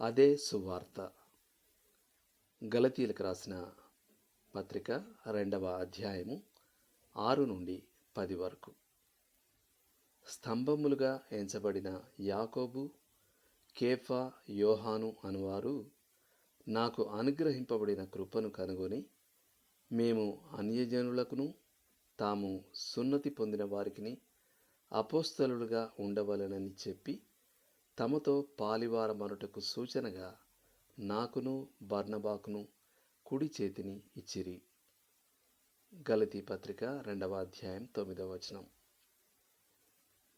అదే సువార్త. గలతీలకు రాసిన పత్రిక రెండవ అధ్యాయము ఆరు నుండి పది వరకు. స్తంభములుగా ఎంచబడిన యాకోబు కేఫా యోహాను అనువారు నాకు అనుగ్రహింపబడిన కృపను కనుగొని మేము అన్యజనులకును తాము సున్నతి పొందిన వారికి అపోస్తలులుగా ఉండవలెనని చెప్పి తమతో పాలివారమనుటకు సూచనగా నాకును బర్నబాకును కుడి చేతిని ఇచ్చిరి. గలతీ పత్రిక రెండవ అధ్యాయం తొమ్మిదవ వచనం.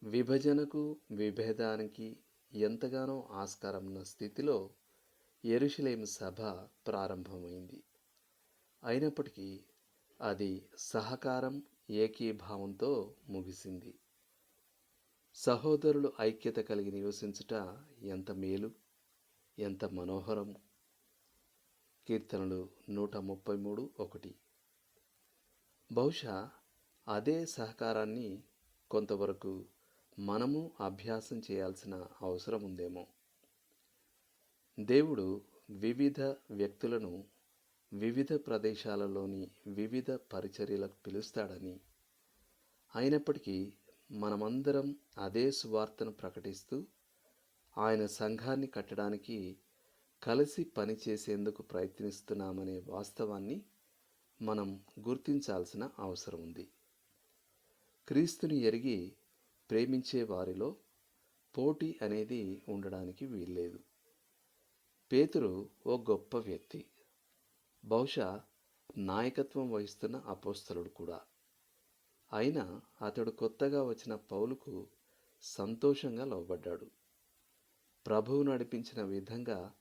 విభజనకు విభేదానికి ఎంతగానో ఆస్కారం ఉన్న స్థితిలో ఎరుషులేం సభ ప్రారంభమైంది. అయినప్పటికీ అది సహకారం ఏకీభావంతో ముగిసింది. సహోదరులు ఐక్యత కలిగి నివసించుట ఎంత మేలు ఎంత మనోహరం. కీర్తనలు నూట ముప్పై మూడు ఒకటి. బహుశా అదే సహకారాన్ని కొంతవరకు మనము అభ్యాసం చేయాల్సిన అవసరం ఉందేమో. దేవుడు వివిధ వ్యక్తులను వివిధ ప్రదేశాలలోని వివిధ పరిచర్యలకు పిలుస్తాడని. అయినప్పటికీ మనమందరం అదే సువార్తను ప్రకటిస్తూ ఆయన సంఘాన్ని కట్టడానికి కలిసి పనిచేసేందుకు ప్రయత్నిస్తున్నామనే వాస్తవాన్ని మనం గుర్తించాల్సిన అవసరం ఉంది. క్రీస్తుని ఎరిగి ప్రేమించే వారిలో పోటీ అనేది ఉండడానికి వీల్లేదు. పేతురు ఓ గొప్ప వ్యక్తి. బహుశా నాయకత్వం వహిస్తున్న అపోస్తలుడు కూడా. అయినా అతడు కొత్తగా వచ్చిన పౌలుకు సంతోషంగా లోబడ్డాడు. ప్రభువు నడిపించిన విధంగా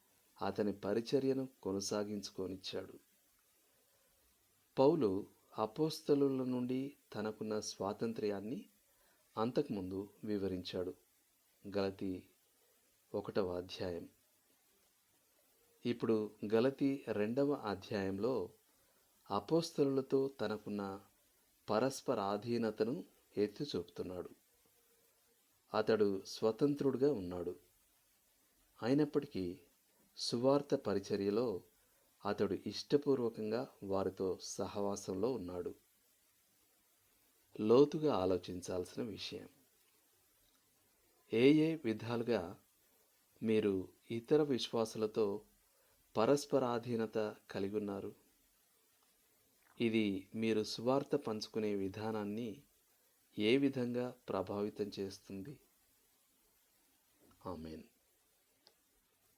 అతని పరిచర్యను కొనసాగించుకొనిచ్చాడు. పౌలు అపోస్తలుల నుండి తనకున్న స్వాతంత్ర్యాన్ని అంతకుముందు వివరించాడు. గలతి ఒకటవ అధ్యాయం. ఇప్పుడు గలతి రెండవ అధ్యాయంలో అపోస్తలులతో తనకున్న పరస్పరాధీనతను ఎత్తి చూపుతున్నాడు. అతడు స్వతంత్రుడుగా ఉన్నాడు. అయినప్పటికీ సువార్త పరిచర్యలో అతడు ఇష్టపూర్వకంగా వారితో సహవాసంలో ఉన్నాడు. లోతుగా ఆలోచించాల్సిన విషయం. ఏ ఏ విధాలుగా మీరు ఇతర విశ్వాసులతో పరస్పరాధీనత కలిగి ఉన్నారు? ఇది మీరు సువార్త పంచుకునే విధానాన్ని ఏ విధంగా ప్రభావితం చేస్తుంది? ఆమెన్.